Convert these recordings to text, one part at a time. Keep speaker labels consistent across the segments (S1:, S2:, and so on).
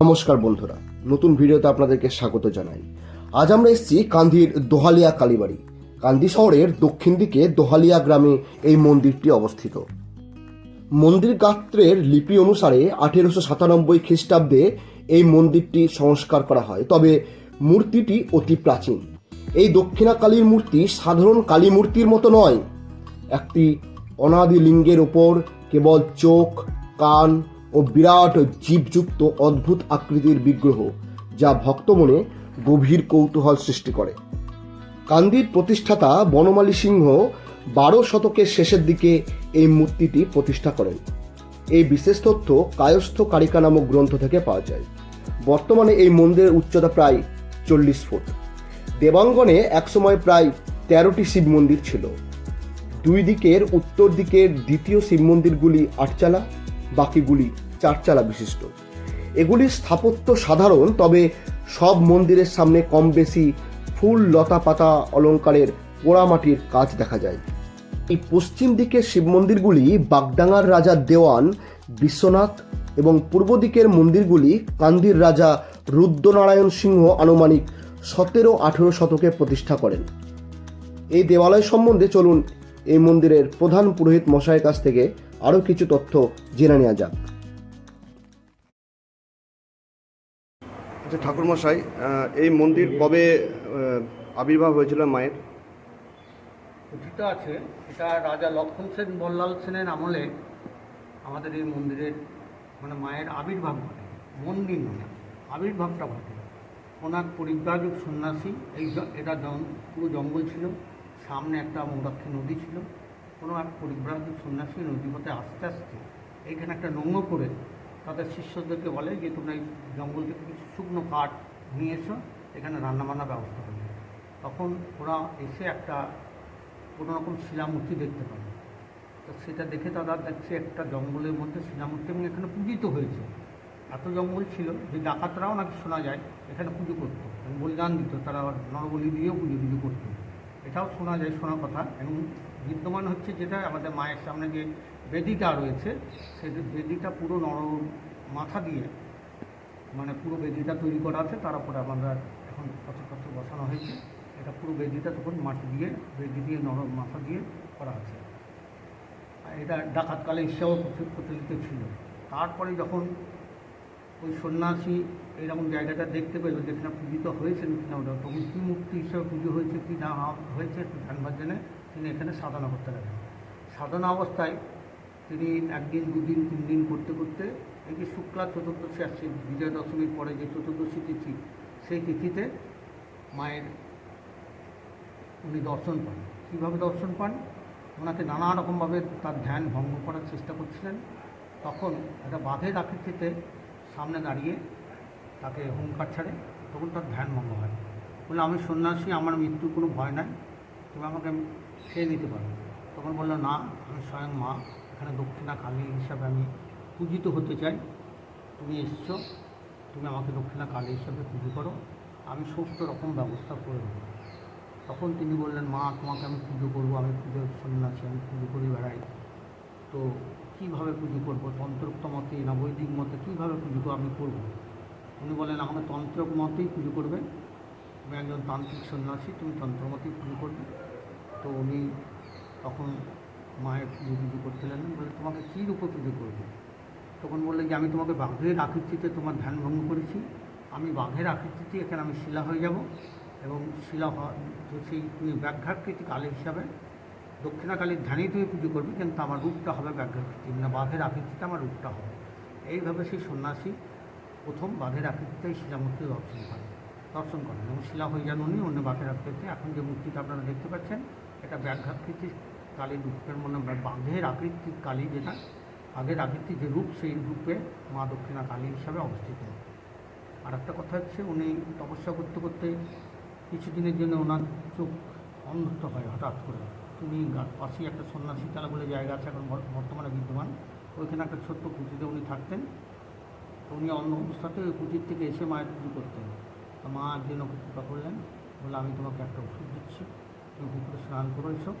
S1: নমস্কার বন্ধুরা, নতুন ভিডিওতে আপনাদেরকে স্বাগত জানাই। আজ আমরা এসেছি কান্দির দোহালিয়া কালীবাড়ি। কান্দি শহরের দক্ষিণ দিকে দোহালিয়া গ্রামে এই মন্দিরটি অবস্থিত। মন্দির গাত্রের লিপি অনুসারে আঠেরোশো সাতানব্বই খ্রিস্টাব্দে এই মন্দিরটি সংস্কার করা হয়, তবে মূর্তিটি অতি প্রাচীন। এই দক্ষিণা কালীর মূর্তি সাধারণ কালী মূর্তির মতো নয়। একটি অনাদি লিঙ্গের ওপর কেবল চোখ, কান ও বিরাট জীবযুক্ত অদ্ভুত আকৃতির বিগ্রহ, যা ভক্তমনে গভীর কৌতূহল সৃষ্টি করে। কান্দির প্রতিষ্ঠাতা বনমালী সিংহ বারো শতকের শেষের দিকে এই মূর্তিটি প্রতিষ্ঠা করেন। এই বিশেষ তথ্য কায়স্থ কারিকা নামক গ্রন্থ থেকে পাওয়া যায়। বর্তমানে এই মন্দিরের উচ্চতা প্রায় চল্লিশ ফুট। দেবাঙ্গনে একসময় প্রায় তেরোটি শিব মন্দির ছিল। দুই দিকের উত্তর দিকের দ্বিতীয় শিব মন্দিরগুলি আটচালা, বাকিগুলি চারচালা বিশিষ্ট। এগুলির স্থাপত্য সাধারণ, তবে সব মন্দিরের সামনে কম বেশি ফুল লতা পাতা অলঙ্কারের পোড়ামাটির কাজ দেখা যায়। এই পশ্চিম দিকের শিব মন্দিরগুলি বাগডাঙ্গার রাজা দেওয়ান, বিশ্বনাথ এবং পূর্ব দিকের মন্দিরগুলি কান্দির রাজা রুদ্রনারায়ণ সিংহ আনুমানিক সতেরো আঠেরো শতকে প্রতিষ্ঠা করেন। এই দেবালয় সম্বন্ধে চলুন এই মন্দিরের প্রধান পুরোহিত মশাইয়ের কাছ থেকে আরও কিছু তথ্য জেনে নেওয়া যাক। আচ্ছা ঠাকুর মশাই এই মন্দির কবে আবির্ভাব হয়েছিল মায়ের?
S2: কথিত আছে। এটা রাজা লক্ষণ সেন বল্লাল সেনের আমলে আমাদের এই মন্দিরের মানে মায়ের আবির্ভাব ঘটে। মন্দির নয় আবির্ভাবটা ঘটে। ওনার পরিব্রাজক সন্ন্যাসী, এই এটা পুরো জঙ্গল ছিল। সামনে একটা মৌরাক্ষী নদী ছিল। কোনো এক পরিব্রাজক সন্ন্যাসী নদী পথে আস্তে আস্তে এইখানে একটা নোংর করে তাদের শিষ্যদেরকে বলে যে, তোমরা এই জঙ্গল থেকে কিছু শুকনো কাঠ নিয়ে এসো, এখানে রান্নাবান্নার ব্যবস্থা করবে তখন ওরা এসে একটা কোনো রকম শিলামূর্তি দেখতে পাবে তো সেটা দেখে তারা দেখছে একটা জঙ্গলের মধ্যে শিলামূর্তি এবং এখানে পূজিত হয়েছে। এত জঙ্গল ছিল যে ডাকাতরাও নাকি শোনা যায়, এখানে পুজো করতো এবং বলিদান দিত, তারা নরবলি দিয়েও পুজো পুজো করতো। এটাও শোনা যায়, শোনা কথা এবং বিদ্যমান হচ্ছে যেটা আমাদের মায়ের সামনে যে বেদিটা রয়েছে, সেই বেদিটা পুরো নরম মাথা দিয়ে মানে পুরো বেদিটা তৈরি করা আছে, তার উপরে আমরা এখন পত্র বসানো হয়েছে। এটা পুরো বেদিটা তখন মাটি দিয়ে, বেদি দিয়ে নরম মাথা দিয়ে করা আছে। আর এটা ডাকাতকালে প্রচুর প্রচলিত ছিল। তারপরে যখন ওই সন্ন্যাসী এরকম জায়গাটা দেখতে পেল, যেখানে পূজিত হয়েছেন কিনা ওটা, তখন কী মূর্তি হিসেবে পুজো হয়েছে কি না হয়েছে একটু জানবার জন্য তিনি এখানে সাধনা করতে লাগেন। সাধনা অবস্থায় তিনি একদিন, দুদিন তিন দিন করতে করতে এই যে শুক্লা চতুর্দশী আসছে বিজয়া দশমীর পরে যে চতুর্দশী তিথি, সেই তিথিতে মায়ের উনি দর্শন পান। কীভাবে দর্শন পান? ওনাকে নানা রকমভাবে তার ধ্যান ভঙ্গ করার চেষ্টা করছিলেন। তখন একটা বাঘের আকৃতিতে সামনে দাঁড়িয়ে তাকে হুঙ্কার ছাড়ে, তখন তার ধ্যান ভঙ্গ হয়। বলে, আমি সন্ন্যাসী, আমার মৃত্যুর কোনো ভয় নাই। তুমি আমাকে খেয়ে নিতে পারো তখন বলল, না, আমি স্বয়ং মা। এখানে দক্ষিণা কালী হিসাবে আমি পূজিত হতে চাই। তুমি এসছো, তুমি আমাকে দক্ষিণা কালী হিসাবে পুজো করো। আমি সমস্ত রকম ব্যবস্থা করে দেবো। তখন তিনি বললেন, মা, তোমাকে আমি পুজো করব। আমি পুজো সন্ন্যাসী আমি পুজো করে বেড়াই। তো কীভাবে পুজো করব? তন্ত্রোক্ত মতে না বৈদিক মতে কীভাবে পুজো আমি করব? উনি বলেন আমাকে তন্ত্র মতেই পুজো করবে। আমি একজন তান্ত্রিক সন্ন্যাসী, তুমি তন্ত্র মতেই পুজো করবে। তো উনি তখন মায়ের পুজো পুজো করতে লাগলেন বলে তোমাকে কী রূপে পুজো করবে? তখন বললে যে আমি তোমাকে বাঘের আকৃতিতে তোমার ধ্যান ভঙ্গ করেছি। আমি বাঘের আকৃতিতে এখানে আমি শিলা হয়ে যাব এবং শিলা হওয়া সেই তুমি ব্যাঘ্রাকৃতি কালী হিসাবে দক্ষিণাকালীর ধ্যানেই তুমি পুজো করবে, কিন্তু আমার রূপটা হবে ব্যাঘ্রাকৃতি মানে বাঘের আকৃতিতে আমার রূপটা হবে। এইভাবে সেই সন্ন্যাসী প্রথম বাঘের আকৃতিতেই শিলামূর্তি দর্শন করেন। দর্শন করেন এবং শিলা হয়ে যান উনি অন্য বাঘের আকৃতিতে এখন যে মূর্তিটা আপনারা দেখতে পাচ্ছেন এটা ব্যাঘ্রাকৃতির কালী রূপের মনে হয় বাঘের আকৃতির কালী যেটা বাঘের আকৃতির যে রূপ, সেই রূপে মা দক্ষিণা কালী হিসাবে অবস্থিত। আর একটা কথা হচ্ছে, উনি তপস্যা করতে করতে কিছুদিনের জন্য ওনার চোখ অন্ধত্ব হয় হঠাৎ করে। গা- পাশেই একটা সন্ন্যাসী তালা বলে জায়গা আছে, এখন বর্তমানে বিদ্যমান। ওইখানে একটা ছোট্ট কুটিতে উনি থাকতেন। উনি অন্য অবস্থাতে ওই কুটির থেকে এসে মায়ের পুজো করতেন। মা একদিন কৃপা করলেন বলে আমি তোমাকে একটা ওষুধ দিচ্ছি। তুমি পুকুরে স্নান করে এসো।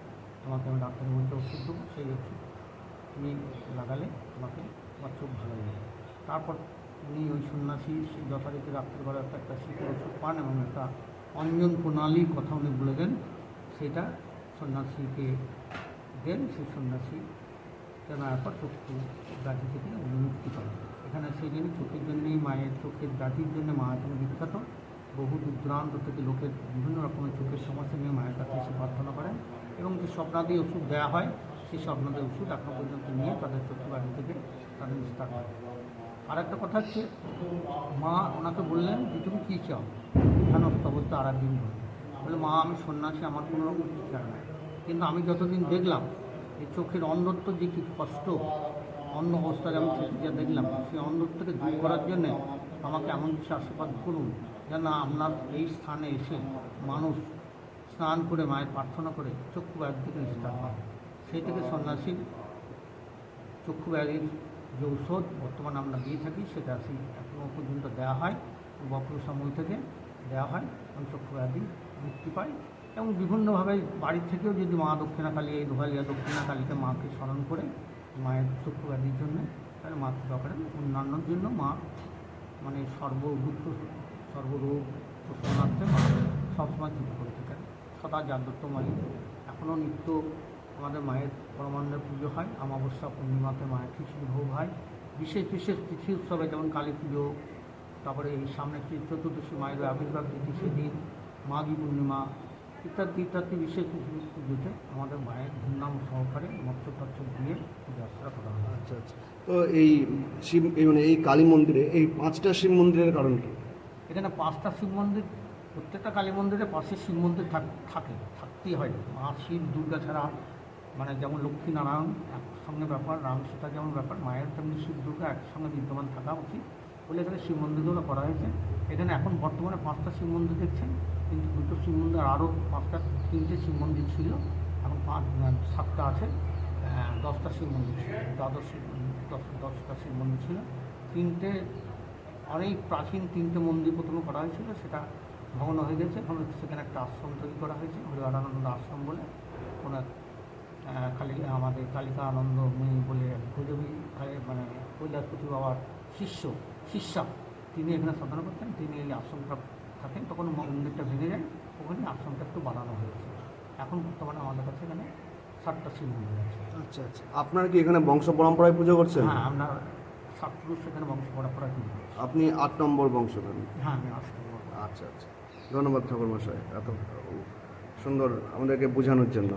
S2: তোমাকে আমি ডাক্তারের মধ্যে ওষুধ দেবো, সেই ওষুধ তুমি লাগালে তোমাকে তোমার চোখ ভালো হয়ে যাবে। তারপর উনি ওই সন্ন্যাসী, সেই যথারীতি রাত্রিবেলা একটা একটা শীতের ওষুধ পান এবং একটা অঞ্জন প্রণালীর কথা উনি বলে দেন, সেটা সন্ন্যাসীকে দেন। সেই সন্ন্যাসী কেনার পর চক্ষু ব্যাধি থেকে উনি মুক্তি পান। এখানে সেই জন্য চোখের জন্যই, মায়ের চোখের ব্যাধির জন্য মা বিখ্যাত। বহু দূর দূরান্ত থেকে লোকের বিভিন্ন রকমের চোখের সমস্যা নিয়ে মায়ের কাছে এসে প্রার্থনা করেন এবং যে স্বপ্নাদি ওষুধ দেওয়া হয়, সেই স্বপ্নাদি ওষুধ এখনও পর্যন্ত নিয়ে তাদের চোখের বাড়ি থেকে তাদের নিস্তার হয়। আর একটা কথা হচ্ছে, মা ওনাকে বললেন যে, তুমি কী চাও? ধ্যানস্থ অবস্থা আর একদিন বলে মা, আমি সন্ন্যাসী, আমার কোনো রকম কিছু চাই না কিন্তু আমি যতদিন দেখলাম, এই চোখের অন্ধত্ব যে কী কষ্ট অন্য অবস্থায় আমি যা দেখলাম, সেই অন্ধত্বকে দূর করার জন্যে আমাকে এমন কিছু আশীর্বাদ করুন। যেন আপনার এই স্থানে এসে মানুষ স্নান করে, মায়ের প্রার্থনা করে, চক্ষু ব্যাগ থেকে নিস্তার পায় সেই থেকে সন্ন্যাসীর চক্ষু ব্যাধির যে ঔষধ বর্তমানে আমরা দিয়ে থাকি, সেটা সেই এখনও পর্যন্ত দেওয়া হয়। বক্র সময় থেকে দেওয়া হয়, এবং চক্ষু ব্যাধি মুক্তি পায়। এবং বিভিন্নভাবে বাড়ি থেকেও যদি মা দক্ষিণাকালী, এই দোহালিয়া দক্ষিণাকালীকে মাকে স্মরণ করে মায়ের চক্ষু ব্যাধির জন্য, তাহলে মা কৃপা করেন অন্যান্যর জন্য মা মানে সর্বভূত সর্বরোগ প্রসন্নার্থে মা সবসময় কৃপা করে থাকেন। সদা জাগ্রতময়ী এখনও নিত্য আমাদের মায়ের পরমান্নের পুজো হয়। অমাবস্যা পূর্ণিমাতে মায়ের খিচুড়ি ভোগ হয়। বিশেষ বিশেষ তিথি উৎসবে যেমন কালী পুজো, তারপরে এই সামনে চতুর্দশী মায়ের আবির্ভাব তিথি সেদিন, মাঘী পূর্ণিমা ইত্যাদি ইত্যাদি বিশেষ পুজোতে আমাদের মায়ের ধুমধাম সহকারে মৎস্য টৎস দিয়ে যাত্রা করা হয়।
S1: আচ্ছা আচ্ছা। তো এই শিব মানে এই কালী মন্দিরে, এই পাঁচটা শিব মন্দিরের কারণ কি?
S2: এখানে পাঁচটা শিব মন্দির, প্রত্যেকটা কালী মন্দিরে পাশে শিব মন্দির থাক- থাকে, থাকতেই হয়। মা শিব, দুর্গা ছাড়া মানে যেমন লক্ষ্মীনারায়ণ একসঙ্গে ব্যাপার, রাম সীতা যেমন ব্যাপার, মায়ের তেমনি শিব, দুর্গা একসঙ্গে বিদ্যমান থাকা উচিত বলে এখানে শিব মন্দিরগুলো করা হয়েছে। এখানে এখন বর্তমানে পাঁচটা শিব মন্দির দেখছেন, কিন্তু দুটো শিব মন্দির আরও পাঁচটা, তিনটে শিব মন্দির ছিল। এখন পাঁচ সাতটা আছে দশটা শিব মন্দির ছিল, দ্বাদশ শিব দশ, দশটা শিব মন্দির ছিল। তিনটে অনেক প্রাচীন তিনটে মন্দির প্রথমে করা হয়েছিল সেটা ভগ্ন হয়ে গেছে। এখন সেখানে একটা আশ্রম তৈরি করা হয়েছে হরিহরানন্দ আশ্রম বলে। কোনো এক, কালী আমাদের কালিকা আনন্দ মুনি বলে ভৈরবী কালী- মানে কৈলাসপতি বাবার শিষ্য শিষ্যা। তিনি এখানে সাধনা করতেন তিনি এই আশ্রমটা থাকেন। তখন মন্দিরটা ভেঙে যায় ওখানে আশ্রমটা একটু বানানো হয়েছে। এখন বর্তমানে আমাদের কাছে এখানে সাতটা শিব মন্দির আছে।
S1: আচ্ছা আচ্ছা। আপনারা কি এখানে বংশ পরম্পরায় পুজো করছেন?
S2: হ্যাঁ আমরা সাত সেখানে বংশ পরম্পরা কিন্তু
S1: আপনি আট নম্বর বংশধর?
S2: হ্যাঁ আমি নম্বর
S1: আচ্ছা আচ্ছা। ধন্যবাদ ঠাকুর মশাই এত সুন্দর আমাদেরকে বোঝানোর জন্য।